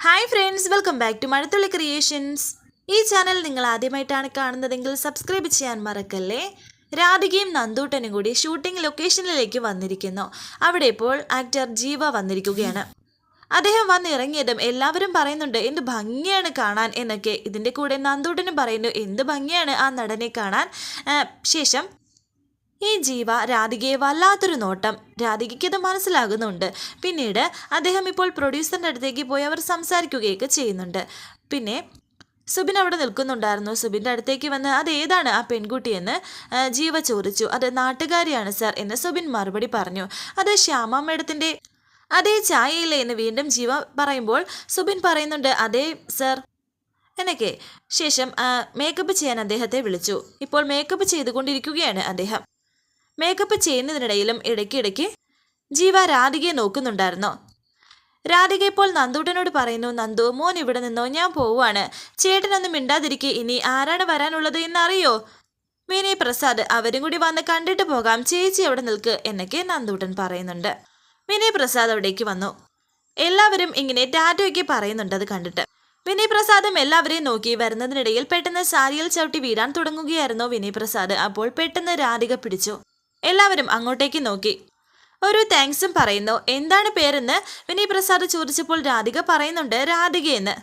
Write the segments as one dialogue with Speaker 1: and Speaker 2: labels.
Speaker 1: Hi friends welcome back to Mazhathulli creations ഈ channel നിങ്ങൾ ആദ്യമായിട്ടാണ് കാണുന്നതെങ്കിൽ സബ്സ്ക്രൈബ് ചെയ്യാൻ മറക്കല്ലേ? രാധികയും നന്ദൂട്ടനും കൂടി ഷൂട്ടിംഗ് ലൊക്കേഷനിലേക്ക് വന്നിരിക്കുന്നു. അവിടെ ഇപ്പോൾ ആക്ടർ ജീവ വന്നിരിക്കുകയാണ്. അദ്ദേഹം വന്നിറങ്ങിയതും എല്ലാവരും പറയുന്നുണ്ട് എന്ത് ഭംഗിയാണ് കാണാൻ എന്നൊക്കെ. ഇതിന്റെ കൂടെ നന്ദൂട്ടനും പറയുന്നു എന്ത് ഭംഗിയാണ് ആ നടനെ കാണാൻ. ശേഷം ഈ ജീവ രാധികയെ വല്ലാത്തൊരു നോട്ടം രാധികയ്ക്ക് ഇത് മനസ്സിലാകുന്നുണ്ട്. പിന്നീട് അദ്ദേഹം ഇപ്പോൾ പ്രൊഡ്യൂസറിന്റെ അടുത്തേക്ക് പോയി അവർ സംസാരിക്കുകയൊക്കെ ചെയ്യുന്നുണ്ട്. പിന്നെ സുബിൻ അവിടെ നിൽക്കുന്നുണ്ടായിരുന്നു. സുബിന്റെ അടുത്തേക്ക് വന്ന് അത് ഏതാണ് ആ പെൺകുട്ടിയെന്ന് ജീവ ചോദിച്ചു. അത് നാട്ടുകാരിയാണ് സാർ എന്ന് സുബിൻ മറുപടി പറഞ്ഞു. അത് ശ്യാമ മേഡത്തിന്റെ അതേ ചായയില്ലേ എന്ന് വീണ്ടും ജീവ പറയുമ്പോൾ സുബിൻ പറയുന്നുണ്ട് അതേ സർ. എന്നൊക്കെ. ശേഷം മേക്കപ്പ് ചെയ്യാൻ അദ്ദേഹത്തെ വിളിച്ചു. ഇപ്പോൾ മേക്കപ്പ് ചെയ്തുകൊണ്ടിരിക്കുകയാണ് അദ്ദേഹം. മേക്കപ്പ് ചെയ്യുന്നതിനിടയിലും ഇടയ്ക്കിടയ്ക്ക് ജീവ രാധികയെ നോക്കുന്നുണ്ടായിരുന്നു. രാധിക ഇപ്പോൾ നന്ദൂട്ടനോട് പറയുന്നു നന്ദു മോൻ ഇവിടെ നിന്നോ? ഞാൻ പോവുകയാണ്. ചേട്ടനൊന്നും മിണ്ടാതിരിക്കെ. ഇനി ആരാണ് വരാനുള്ളത് എന്നറിയോ? വിനയ് പ്രസാദ് അവരും കൂടി വന്ന് കണ്ടിട്ട് പോകാം. ചേച്ചി അവിടെ നിൽക്ക് എന്നൊക്കെ നന്ദൂട്ടൻ പറയുന്നുണ്ട്. വിനയ് പ്രസാദ് അവിടേക്ക് വന്നു. എല്ലാവരും ഇങ്ങനെ ടാറ്റോയ്ക്ക് പറയുന്നുണ്ട് അത് കണ്ടിട്ട്. വിനയ് പ്രസാദും എല്ലാവരെയും നോക്കി വരുന്നതിനിടയിൽ പെട്ടെന്ന് സാരിയിൽ ചവിട്ടി വീഴാൻ തുടങ്ങുകയായിരുന്നു വിനയ് പ്രസാദ്. അപ്പോൾ പെട്ടെന്ന് രാധിക പിടിച്ചു. എല്ലാവരും അങ്ങോട്ടേക്ക് നോക്കി. ഒരു താങ്ക്സും പറയുന്നു. എന്താണ് പേരെന്ന് വിനയ് പ്രസാദ് ചോദിച്ചപ്പോൾ രാധിക പറയുന്നുണ്ട് രാധികയെന്ന്.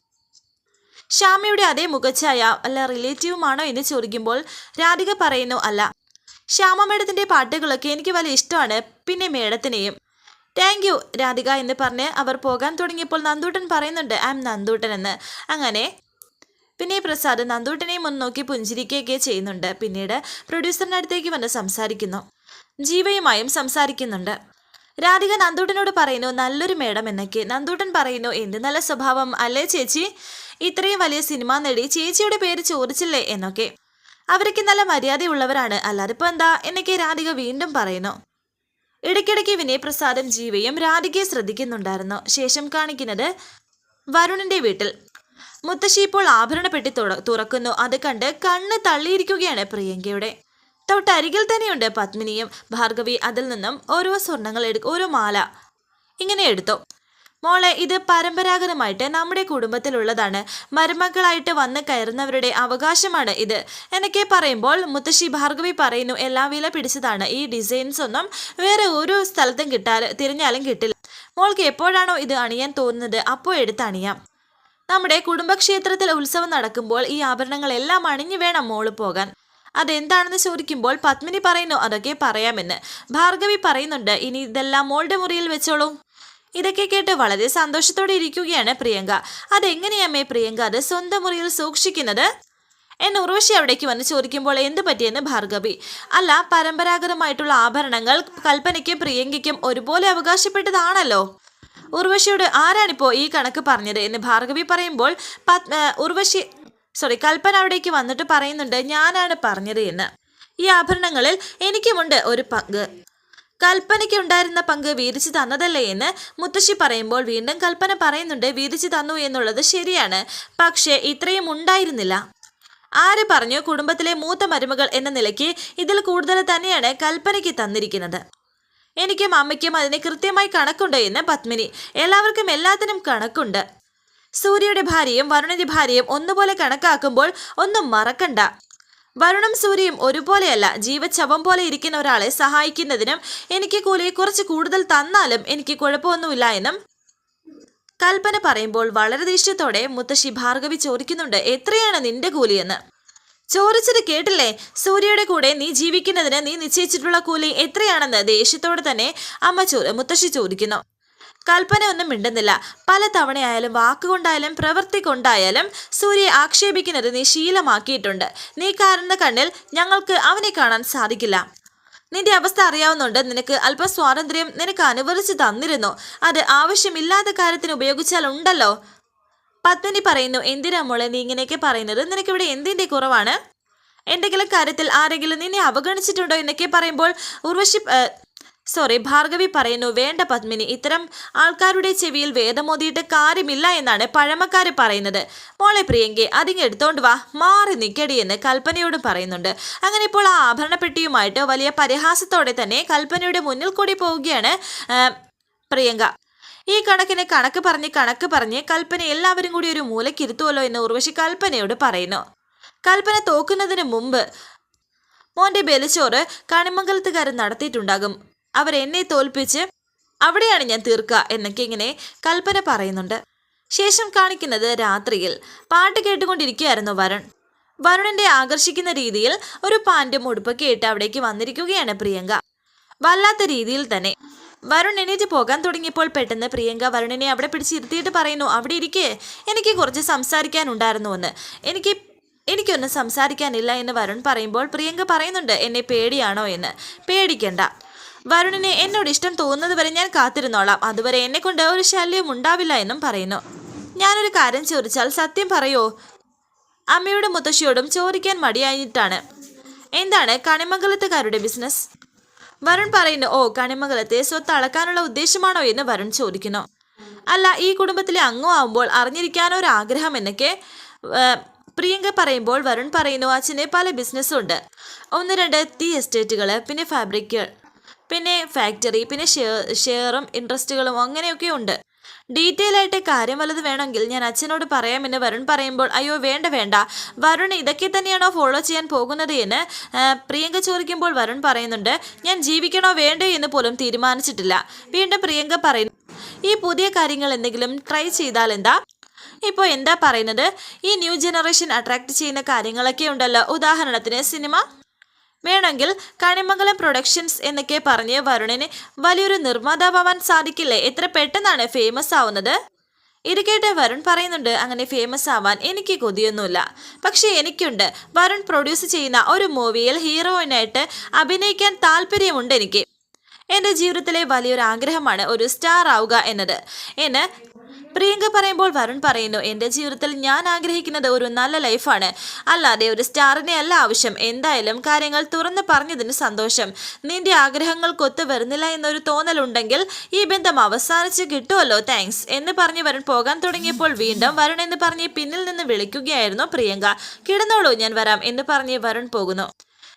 Speaker 1: ശ്യാമയുടെ അതേ മുഖച്ഛായ അല്ല റിലേറ്റീവുമാണോ എന്ന് ചോദിക്കുമ്പോൾ രാധിക പറയുന്നു അല്ല. ശ്യാമ മേഡത്തിന്റെ പാട്ടുകളൊക്കെ എനിക്ക് വലിയ ഇഷ്ടമാണ്. പിന്നെ മേഡത്തിനെയും. താങ്ക് യു രാധിക എന്ന് പറഞ്ഞ് അവർ പോകാൻ തുടങ്ങിയപ്പോൾ നന്ദൂട്ടൻ പറയുന്നുണ്ട് ഐ എം നന്ദൂട്ടൻ എന്ന്. അങ്ങനെ പിന്നെ പ്രസാദ് നന്ദൂട്ടനെയും ഒന്ന് നോക്കി പുഞ്ചിരിക്കുകയൊക്കെ ചെയ്യുന്നുണ്ട്. പിന്നീട് പ്രൊഡ്യൂസറിന്റെ അടുത്തേക്ക് വന്ന് സംസാരിക്കുന്നു. ജീവയുമായും സംസാരിക്കുന്നുണ്ട്. രാധിക നന്ദൂട്ടനോട് പറയുന്നു നല്ലൊരു മേഡം എന്നൊക്കെ. നന്ദൂട്ടൻ പറയുന്നു എന്ത് നല്ല സ്വഭാവം അല്ലേ ചേച്ചി? ഇത്രയും വലിയ സിനിമ നേടി ചേച്ചിയുടെ പേര് ചോദിച്ചില്ലേ? എന്നൊക്കെ. അവർക്ക് നല്ല മര്യാദയുള്ളവരാണ്. അല്ലാതെ ഇപ്പൊ എന്താ? എന്നൊക്കെ രാധിക വീണ്ടും പറയുന്നു. ഇടയ്ക്കിടയ്ക്ക് വിനയ് പ്രസാദും ജീവയും രാധികയെ ശ്രദ്ധിക്കുന്നുണ്ടായിരുന്നു. ശേഷം കാണിക്കുന്നത് വരുണിന്റെ വീട്ടിൽ. മുത്തശ്ശി ഇപ്പോൾ ആഭരണപ്പെട്ടി തുറക്കുന്നു. അത് കണ്ട് കണ്ണ് തള്ളിയിരിക്കുകയാണ് പ്രിയങ്കയുടെ. തൊട്ടരികിൽ തന്നെയുണ്ട് പത്മിനിയും ഭാർഗവി അതിൽ നിന്നും ഓരോ സ്വർണങ്ങൾ എടുക്കും ഓരോ മാല ഇങ്ങനെ എടുത്തു. മോളെ ഇത് പരമ്പരാഗതമായിട്ട് നമ്മുടെ കുടുംബത്തിലുള്ളതാണ്. മരുമക്കളായിട്ട് വന്ന് കയറുന്നവരുടെ അവകാശമാണ് ഇത്. എന്നൊക്കെ പറയുമ്പോൾ മുത്തശ്ശി ഭാർഗവി പറയുന്നു എല്ലാം വില പിടിച്ചതാണ്. ഈ ഡിസൈൻസ് ഒന്നും വേറെ ഒരു സ്ഥലത്തും കിട്ടാൻ തിരിഞ്ഞാലും കിട്ടില്ല. മോൾക്ക് എപ്പോഴാണോ ഇത് അണിയാൻ തോന്നുന്നത് അപ്പോൾ എടുത്ത് അണിയാം. നമ്മുടെ കുടുംബക്ഷേത്രത്തിൽ ഉത്സവം നടക്കുമ്പോൾ ഈ ആഭരണങ്ങളെല്ലാം അണിഞ്ഞു വേണം മോൾ പോകാൻ. അതെന്താണെന്ന് ചോദിക്കുമ്പോൾ പത്മിനി പറയുന്നു അതൊക്കെ പറയാമെന്ന്. ഭാർഗവി പറയുന്നുണ്ട് ഇനി ഇതെല്ലാം മോളുടെ മുറിയിൽ വെച്ചോളൂ. ഇതൊക്കെ കേട്ട് വളരെ സന്തോഷത്തോടെ ഇരിക്കുകയാണ് പ്രിയങ്ക. അതെങ്ങനെയാമേ പ്രിയങ്ക അത് സ്വന്തം മുറിയിൽ സൂക്ഷിക്കുന്നത്? എന്ന് ഉർവശി അവിടേക്ക് വന്ന് ചോദിക്കുമ്പോൾ എന്ത് പറ്റിയെന്ന് ഭാർഗവി? അല്ല പരമ്പരാഗതമായിട്ടുള്ള ആഭരണങ്ങൾ കൽപ്പനയ്ക്കും പ്രിയങ്കയ്ക്കും ഒരുപോലെ അവകാശപ്പെട്ടതാണല്ലോ. ഉർവശിയോട് ആരാണിപ്പോ ഈ കണക്ക് പറഞ്ഞത്? എന്ന് ഭാർഗവി പറയുമ്പോൾ പത്- ഉർവശി സോറി കൽപ്പന അവിടേക്ക് വന്നിട്ട് പറയുന്നുണ്ട് ഞാനാണ് പറഞ്ഞത് എന്ന്. ഈ ആഭരണങ്ങളിൽ എനിക്കുമുണ്ട് ഒരു പങ്ക്. കൽപ്പനയ്ക്ക് ഉണ്ടായിരുന്ന പങ്ക് വീതിച്ചു തന്നതല്ലേ എന്ന് മുത്തശ്ശി പറയുമ്പോൾ വീണ്ടും കൽപ്പന പറയുന്നുണ്ട് വീതിച്ചു തന്നു എന്നുള്ളത് ശരിയാണ് പക്ഷേ ഇത്രയും ഉണ്ടായിരുന്നില്ല. ആര് പറഞ്ഞു കുടുംബത്തിലെ മൂത്ത മരുമകൾ എന്ന നിലയ്ക്ക് ഇതിൽ കൂടുതൽ തന്നെയാണ് കൽപ്പനയ്ക്ക് തന്നിരിക്കുന്നത്. എനിക്കും അമ്മയ്ക്കും അതിന് കൃത്യമായി കണക്കുണ്ട് എന്ന് പത്മിനി. എല്ലാവർക്കും എല്ലാത്തിനും കണക്കുണ്ട്. സൂര്യയുടെ ഭാര്യയും വരുണിന്റെ ഭാര്യയും ഒന്നുപോലെ കണക്കാക്കുമ്പോൾ ഒന്നും മറക്കണ്ട. വരുണും സൂര്യയും ഒരുപോലെയല്ല. ജീവച്ഛവം പോലെ ഇരിക്കുന്ന ഒരാളെ സഹായിക്കുന്നതിനും എനിക്ക് കൂലി കുറച്ച് കൂടുതൽ തന്നാലും എനിക്ക് കുഴപ്പമൊന്നുമില്ല എന്നും കൽപ്പന പറയുമ്പോൾ വളരെ ദേഷ്യത്തോടെ മുത്തശ്ശി ഭാർഗവി ചോദിക്കുന്നുണ്ട് എത്രയാണ് നിന്റെ കൂലിയെന്ന് ചോദിച്ചത് കേട്ടില്ലേ? സൂര്യയുടെ കൂടെ നീ ജീവിക്കുന്നതിന് നീ നിശ്ചയിച്ചിട്ടുള്ള കൂലി എത്രയാണെന്ന് ദേഷ്യത്തോടെ തന്നെ അമ്മ ചോ മുത്തശ്ശി ചോദിക്കുന്നു. കൽപ്പന ഒന്നും മിണ്ടുന്നില്ല. പല തവണയായാലും വാക്കുകൊണ്ടായാലും പ്രവൃത്തി കൊണ്ടായാലും സൂര്യയെ ആക്ഷേപിക്കുന്നത് നീ ശീലമാക്കിയിട്ടുണ്ട്. നീ കാരണ കണ്ണിൽ ഞങ്ങൾക്ക് അവനെ കാണാൻ സാധിക്കില്ല. നിന്റെ അവസ്ഥ അറിയാവുന്നുണ്ട് നിനക്ക് അല്പ സ്വാതന്ത്ര്യം നിനക്ക് അനുവദിച്ചു തന്നിരുന്നു. അത് ആവശ്യമില്ലാത്ത കാര്യത്തിന് ഉപയോഗിച്ചാൽ ഉണ്ടല്ലോ. പത്മിനി പറയുന്നു എന്തിനാ മോളെ നീ ഇങ്ങനെയൊക്കെ പറയുന്നത്? നിനക്കിവിടെ എന്തിന്റെ കുറവാണ്? എന്തെങ്കിലും കാര്യത്തിൽ ആരെങ്കിലും നിന്നെ അവഗണിച്ചിട്ടുണ്ടോ? എന്നൊക്കെ പറയുമ്പോൾ ഉർവശി സോറി ഭാർഗവി പറയുന്നു വേണ്ട പത്മിനി ഇത്തരം ആൾക്കാരുടെ ചെവിയിൽ വേദമോതിയിട്ട് കാര്യമില്ല എന്നാണ് പഴമക്കാര് പറയുന്നത്. മോളെ പ്രിയങ്കെ അതിങ്ങ് എടുത്തോണ്ട് വാ മാറി നിക്കടി എന്ന് കൽപ്പനയോട് പറയുന്നുണ്ട്. അങ്ങനെ ഇപ്പോൾ ആ ആഭരണപ്പെട്ടിയുമായിട്ട് വലിയ പരിഹാസത്തോടെ തന്നെ കൽപ്പനയുടെ മുന്നിൽ കൂടി പോവുകയാണ് പ്രിയങ്ക. ഈ കണക്കിന് കണക്ക് പറഞ്ഞ് കണക്ക് പറഞ്ഞ് കൽപ്പന എല്ലാവരും കൂടി ഒരു മൂലക്കിരുത്തുമല്ലോ എന്ന് ഉർവശി കൽപ്പനയോട് പറയുന്നു. കൽപ്പന തോക്കുന്നതിന് മുമ്പ് മോന്റെ ബലിച്ചോറ് കണിമംഗലത്തുകാരൻ നടത്തിയിട്ടുണ്ടാകും. അവരെന്നെ തോൽപ്പിച്ച് അവിടെയാണ് ഞാൻ തീർക്കുക എന്നൊക്കെ ഇങ്ങനെ കൽപ്പന പറയുന്നുണ്ട്. ശേഷം കാണിക്കുന്നത് രാത്രിയിൽ. പാട്ട് കേട്ടുകൊണ്ടിരിക്കുകയായിരുന്നു വരുൺ. വരുണിന്റെ ആകർഷിക്കുന്ന രീതിയിൽ ഒരു പാന്റും ഉടുപ്പൊക്കെ ഇട്ട് അവിടേക്ക് വന്നിരിക്കുകയാണ് പ്രിയങ്ക. വല്ലാത്ത രീതിയിൽ തന്നെ. വരുൺ എണീറ്റ് പോകാൻ തുടങ്ങിയപ്പോൾ പെട്ടെന്ന് പ്രിയങ്ക വരുണിനെ അവിടെ പിടിച്ചിരുത്തിയിട്ട് പറയുന്നു അവിടെ ഇരിക്കേ. എനിക്ക് കുറച്ച് സംസാരിക്കാനുണ്ടായിരുന്നു എന്ന് എനിക്ക് എനിക്കൊന്നും സംസാരിക്കാനില്ല എന്ന് വരുൺ പറയുമ്പോൾ പ്രിയങ്ക പറയുന്നുണ്ട് എന്നെ പേടിയാണോ? എന്ന്. പേടിക്കണ്ട. വരുണിന് എന്നോട് ഇഷ്ടം തോന്നുന്നത് വരെ ഞാൻ കാത്തിരുന്നോളാം. അതുവരെ എന്നെ കൊണ്ട് ഒരു ശല്യം ഉണ്ടാവില്ല എന്നും പറയുന്നു. ഞാനൊരു കാര്യം ചോദിച്ചാൽ സത്യം പറയോ? അമ്മയുടെ മുത്തശ്ശിയോടും ചോദിക്കാൻ മടിയായിട്ടാണ്. എന്താണ് കണിമംഗലത്തുകാരുടെ ബിസിനസ് വരുൺ പറയുന്നു ഓ കണിമംഗലത്തെ സ്വത്ത് അളക്കാനുള്ള ഉദ്ദേശമാണോ? എന്ന് വരുൺ ചോദിക്കുന്നു. അല്ല ഈ കുടുംബത്തിലെ അംഗം ആവുമ്പോൾ അറിഞ്ഞിരിക്കാനോ ഒരു ആഗ്രഹം എന്നൊക്കെ പ്രിയങ്ക പറയുമ്പോൾ വരുൺ പറയുന്നു അച്ഛനെ പല ബിസിനസ്സും ഉണ്ട്. ഒന്ന് രണ്ട് ടീ എസ്റ്റേറ്റുകൾ പിന്നെ ഫാബ്രിക്കുകൾ പിന്നെ ഫാക്ടറി പിന്നെ ഷെയർ ഷെയറും ഇൻട്രസ്റ്റുകളും അങ്ങനെയൊക്കെ ഉണ്ട് ഡീറ്റെയിൽ ആയിട്ട് കാര്യം വല്ലത് വേണമെങ്കിൽ ഞാൻ അച്ഛനോട് പറയാമെന്ന് വരുൺ പറയുമ്പോൾ അയ്യോ വേണ്ട വേണ്ട. വരുൺ ഇതൊക്കെ തന്നെയാണോ ഫോളോ ചെയ്യാൻ പോകുന്നത് എന്ന്? പ്രിയങ്ക ചോദിക്കുമ്പോൾ വരുൺ പറയുന്നുണ്ട് ഞാൻ ജീവിക്കണോ വേണ്ടോ എന്ന് പോലും തീരുമാനിച്ചിട്ടില്ല. വീണ്ടും പ്രിയങ്ക പറയുന്നു ഈ പുതിയ കാര്യങ്ങൾ എന്തെങ്കിലും ട്രൈ ചെയ്താൽ എന്താ? ഇപ്പോൾ എന്താ പറയുന്നത്? ഈ ന്യൂ ജനറേഷൻ അട്രാക്ട് ചെയ്യുന്ന കാര്യങ്ങളൊക്കെ ഉണ്ടല്ലോ. ഉദാഹരണത്തിന് സിനിമ വേണമെങ്കിൽ കണിമംഗലം പ്രൊഡക്ഷൻസ് എന്നൊക്കെ പറഞ്ഞ് വരുണിന് വലിയൊരു നിർമ്മാതാവാൻ സാധിക്കില്ലേ? എത്ര പെട്ടെന്നാണ് ഫേമസ് ആവുന്നത്? ഇത് കേട്ട് വരുൺ പറയുന്നുണ്ട് അങ്ങനെ ഫേമസ് ആവാൻ എനിക്ക് കൊതിയൊന്നുമില്ല. പക്ഷേ എനിക്കുണ്ട്. വരുൺ പ്രൊഡ്യൂസ് ചെയ്യുന്ന ഒരു മൂവിയിൽ ഹീറോയിനായിട്ട് അഭിനയിക്കാൻ താല്പര്യമുണ്ട് എനിക്ക്. എന്റെ ജീവിതത്തിലെ വലിയൊരു ആഗ്രഹമാണ് ഒരു സ്റ്റാർ ആവുക എന്നത്. എന്ന് പ്രിയങ്ക പറയുമ്പോൾ വരുൺ പറയുന്നു എന്റെ ജീവിതത്തിൽ ഞാൻ ആഗ്രഹിക്കുന്നത് ഒരു നല്ല ലൈഫാണ്. അല്ലാതെ ഒരു സ്റ്റാറിനെ അല്ല ആവശ്യം. എന്തായാലും കാര്യങ്ങൾ തുറന്ന് പറഞ്ഞതിന് സന്തോഷം. നിന്റെ ആഗ്രഹങ്ങൾക്കൊത്തു വരുന്നില്ല എന്നൊരു തോന്നലുണ്ടെങ്കിൽ ഈ ബന്ധം അവസാനിച്ച് കിട്ടുമല്ലോ താങ്ക്സ്. എന്ന് പറഞ്ഞ് വരുൺ പോകാൻ തുടങ്ങിയപ്പോൾ വീണ്ടും വരുൺ എന്ന് പറഞ്ഞ് പിന്നിൽ നിന്ന് വിളിക്കുകയായിരുന്നു പ്രിയങ്ക. കിടന്നോളൂ ഞാൻ വരാം എന്ന് പറഞ്ഞ് വരുൺ പോകുന്നു.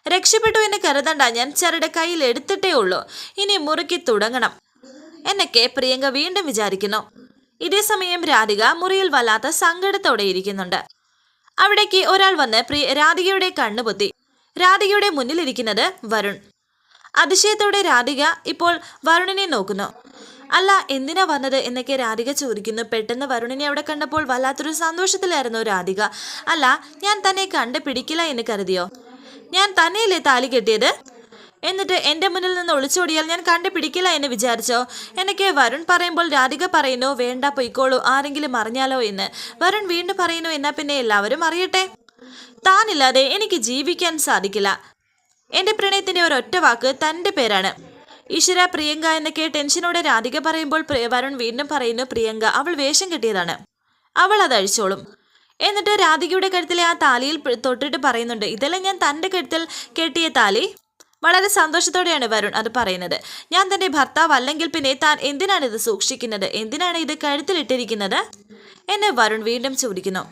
Speaker 1: രക്ഷപ്പെട്ടു എന്ന് കരുതണ്ട ഞാൻ ചെറുടെ കയ്യിൽ എടുത്തിട്ടേ ഉള്ളൂ. ഇനി മുറുക്കി തുടങ്ങണം. എന്നൊക്കെ പ്രിയങ്ക വീണ്ടും വിചാരിക്കുന്നു. ഇതേ സമയം രാധിക മുറിയിൽ വല്ലാത്ത സങ്കടത്തോടെ ഇരിക്കുന്നുണ്ട്. അവിടേക്ക് ഒരാൾ വന്ന് പ്രിയ രാധികയുടെ കണ്ണുപൊത്തി രാധികയുടെ മുന്നിലിരിക്കുന്നത് വരുൺ. അതിശയത്തോടെ രാധിക ഇപ്പോൾ വരുണിനെ നോക്കുന്നു. അല്ല എന്തിനാ വന്നത്? എന്നൊക്കെ രാധിക ചോദിക്കുന്നു. പെട്ടെന്ന് വരുണിനെ അവിടെ കണ്ടപ്പോൾ വല്ലാത്തൊരു സന്തോഷത്തിലായിരുന്നു രാധിക. അല്ല ഞാൻ തന്നെ കണ്ടു പിടിക്കില്ല എന്ന് കരുതിയോ? ഞാൻ തന്നെയല്ലേ താലി കെട്ടിയത്? എന്നിട്ട് എന്റെ മുന്നിൽ നിന്ന് ഒളിച്ചോടിയാൽ ഞാൻ കണ്ടുപിടിക്കില്ല എന്ന് വിചാരിച്ചോ? എനിക്ക് വരുൺ പറയുമ്പോൾ രാധിക പറയുന്നു വേണ്ട പൊയ്ക്കോളൂ ആരെങ്കിലും അറിഞ്ഞാലോ എന്ന്. വരുൺ വീണ്ടും പറയുന്നു എന്നാ പിന്നെ എല്ലാവരും അറിയട്ടെ? താനില്ലാതെ എനിക്ക് ജീവിക്കാൻ സാധിക്കില്ല. എന്റെ പ്രണയത്തിന്റെ ഒരൊറ്റ വാക്ക് തന്റെ പേരാണ്. ഈശ്വര പ്രിയങ്ക എന്നൊക്കെ ടെൻഷനോടെ രാധിക പറയുമ്പോൾ വരുൺ വീണ്ടും പറയുന്നു പ്രിയങ്ക അവൾ വേഷം കെട്ടിയതാണ്. അവൾ അത് അഴിച്ചോളും. എന്നിട്ട് രാധികയുടെ കഴുത്തിലെ ആ താലിയിൽ തൊട്ടിട്ട് പറയുന്നുണ്ട് ഇതെല്ലാം ഞാൻ തന്റെ കഴുത്തിൽ കെട്ടിയ താലി. വളരെ സന്തോഷത്തോടെയാണ് വരുൺ അത് പറയുന്നത്. ഞാൻ തന്റെ ഭർത്താവ് അല്ലെങ്കിൽ പിന്നെ താൻ എന്തിനാണ് ഇത് സൂക്ഷിക്കുന്നത്? എന്തിനാണ് ഇത് കഴുത്തിലിട്ടിരിക്കുന്നത്? എന്നെ വരുൺ വീണ്ടും ചോദിക്കുന്നു.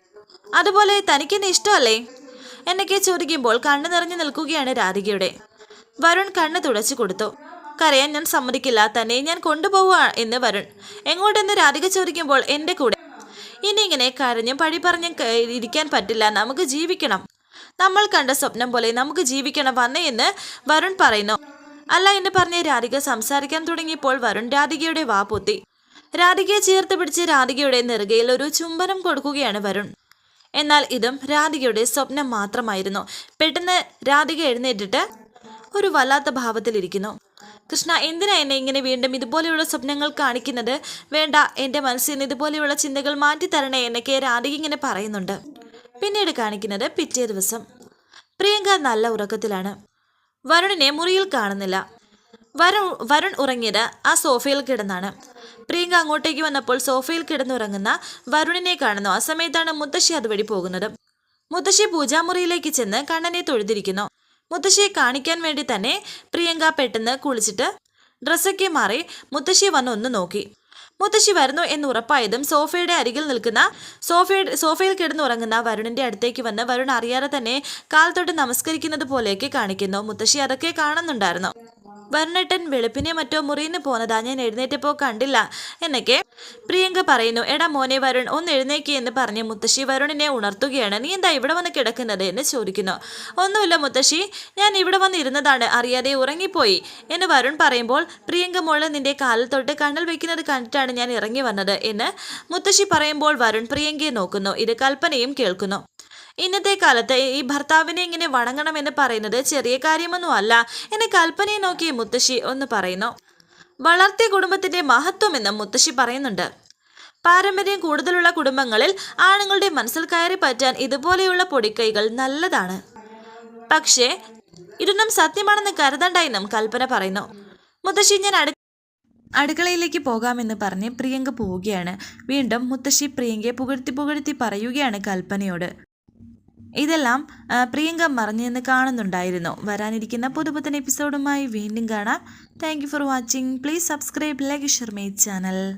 Speaker 1: അതുപോലെ തനിക്കെന്നെ ഇഷ്ടമല്ലേ? എന്നൊക്കെ ചോദിക്കുമ്പോൾ കണ്ണു നിറഞ്ഞു നിൽക്കുകയാണ് രാധികയുടെ. വരുൺ കണ്ണ് തുടച്ചു കൊടുത്തു. കരയാൻ ഞാൻ സമ്മതിക്കില്ല. തന്നെ ഞാൻ കൊണ്ടുപോവുക എന്ന് വരുൺ എങ്ങോട്ടെന്ന് രാധിക ചോദിക്കുമ്പോൾ എന്റെ കൂടെ. ഇനി ഇങ്ങനെ കരഞ്ഞും പഴി പറഞ്ഞും ഇരിക്കാൻ പറ്റില്ല. നമുക്ക് ജീവിക്കണം. നമ്മൾ കണ്ട സ്വപ്നം പോലെ നമുക്ക് ജീവിക്കണം വന്നേ എന്ന് വരുൺ പറയുന്നു. അല്ല എന്ന് പറഞ്ഞ് രാധിക സംസാരിക്കാൻ തുടങ്ങിയപ്പോൾ വരുൺ രാധികയുടെ വാ പൊത്തി. രാധികയെ ചേർത്ത് പിടിച്ച് രാധികയുടെ നെറുകയിൽ ഒരു ചുംബനം കൊടുക്കുകയാണ് വരുൺ. എന്നാൽ ഇതും രാധികയുടെ സ്വപ്നം മാത്രമായിരുന്നു. പെട്ടെന്ന് രാധിക എഴുന്നേറ്റിട്ട് ഒരു വല്ലാത്ത ഭാവത്തിലിരിക്കുന്നു കൃഷ്ണ എന്തിനാ എന്നെ ഇങ്ങനെ വീണ്ടും ഇതുപോലെയുള്ള സ്വപ്നങ്ങൾ കാണിക്കുന്നത്? വേണ്ട എന്റെ മനസ്സിൽ നിന്ന് ഇതുപോലെയുള്ള ചിന്തകൾ മാറ്റി തരണേ എന്നൊക്കെ രാധിക ഇങ്ങനെ പറയുന്നുണ്ട്. പിന്നീട് കാണിക്കുന്നത് പിറ്റേ ദിവസം. പ്രിയങ്ക നല്ല ഉറക്കത്തിലാണ്. വരുണിനെ മുറിയിൽ കാണുന്നില്ല. വരുൺ വരുൺ ഉറങ്ങിയത് ആ സോഫയിൽ കിടന്നാണ്. പ്രിയങ്ക അങ്ങോട്ടേക്ക് വന്നപ്പോൾ സോഫയിൽ കിടന്നുറങ്ങുന്ന വരുണിനെ കാണുന്നു. ആ സമയത്താണ് മുത്തശ്ശി അതുവഴി പോകുന്നത്. മുത്തശ്ശി പൂജാമുറിയിലേക്ക് ചെന്ന് കണ്ണനെ തൊഴുതിരിക്കുന്നു. മുത്തശ്ശിയെ കാണിക്കാൻ വേണ്ടി തന്നെ പ്രിയങ്ക പെട്ടെന്ന് കുളിച്ചിട്ട് ഡ്രസ്സൊക്കെ മാറി മുത്തശ്ശി വന്ന് ഒന്ന് നോക്കി. മുത്തശ്ശി വരുന്നു എന്ന് ഉറപ്പായതും സോഫയുടെ അരികിൽ നിൽക്കുന്ന സോഫയുടെ സോഫയിൽ കിടന്നുറങ്ങുന്ന വരുണിന്റെ അടുത്തേക്ക് വന്ന് വരുൺ അറിയാതെ തന്നെ കാൽ തൊട്ട് നമസ്കരിക്കുന്നത് പോലെയൊക്കെ കാണിക്കുന്നു. മുത്തശ്ശി അതൊക്കെ കാണുന്നുണ്ടായിരുന്നു. വരുണേട്ടൻ വെളുപ്പിനെ മറ്റോ മുറിയിന്ന് പോന്നതാ ഞാൻ എഴുന്നേറ്റപ്പോൾ കണ്ടില്ല. എന്നൊക്കെ പ്രിയങ്ക പറയുന്നു എടാ മോനെ വരുൺ ഒന്ന് എഴുന്നേക്ക് എന്ന് പറഞ്ഞ് മുത്തശ്ശി വരുണിനെ ഉണർത്തുകയാണ്. നീ എന്താ ഇവിടെ വന്ന് കിടക്കുന്നത്? എന്ന് ചോദിക്കുന്നു. ഒന്നുമില്ല മുത്തശ്ശി ഞാൻ ഇവിടെ വന്ന് ഇരുന്നതാണ്. അറിയാതെ ഉറങ്ങിപ്പോയി. എന്ന് വരുൺ പറയുമ്പോൾ പ്രിയങ്ക മോൾ നിന്റെ കാലിൽ തൊട്ട് കണ്ണൽ വെക്കുന്നത് കണ്ടിട്ടാണ് ഞാൻ ഇറങ്ങി വന്നത്. എന്ന് മുത്തശ്ശി പറയുമ്പോൾ വരുൺ പ്രിയങ്കയെ നോക്കുന്നു ഇത് കൽപ്പനയും കേൾക്കുന്നു. ഇന്നത്തെ കാലത്ത് ഈ ഭർത്താവിനെ ഇങ്ങനെ വണങ്ങണമെന്ന് പറയുന്നത് ചെറിയ കാര്യമൊന്നും അല്ല എന്നെ കൽപ്പനയെ നോക്കി മുത്തശ്ശി ഒന്ന് പറയുന്നു വളർത്തിയ കുടുംബത്തിന്റെ മഹത്വം എന്ന് മുത്തശ്ശി പറയുന്നുണ്ട്. പാരമ്പര്യം കൂടുതലുള്ള കുടുംബങ്ങളിൽ ആണുങ്ങളുടെ മനസ്സിൽ കയറി പറ്റാൻ ഇതുപോലെയുള്ള പൊടിക്കൈകൾ നല്ലതാണ്. പക്ഷേ ഇതൊന്നും സത്യമാണെന്ന് കരുതണ്ട എന്നും കൽപ്പന പറയുന്നു. മുത്തശ്ശി ഞാൻ അടു അടുക്കളയിലേക്ക് പോകാമെന്ന് പറഞ്ഞ് പ്രിയങ്ക പോവുകയാണ്. വീണ്ടും മുത്തശ്ശി പ്രിയങ്കയെ പുകഴ്ത്തി പുകഴ്ത്തി പറയുകയാണ് കൽപ്പനയോട്. ഇതെല്ലാം പ്രിയങ്ക മറിഞ്ഞെന്ന് കാണുന്നുണ്ടായിരുന്നു. വരാനിരിക്കുന്ന പുതുപുത്തൻ എപ്പിസോഡുമായി വീണ്ടും കാണാം. Thank for watching please subscribe like share my channel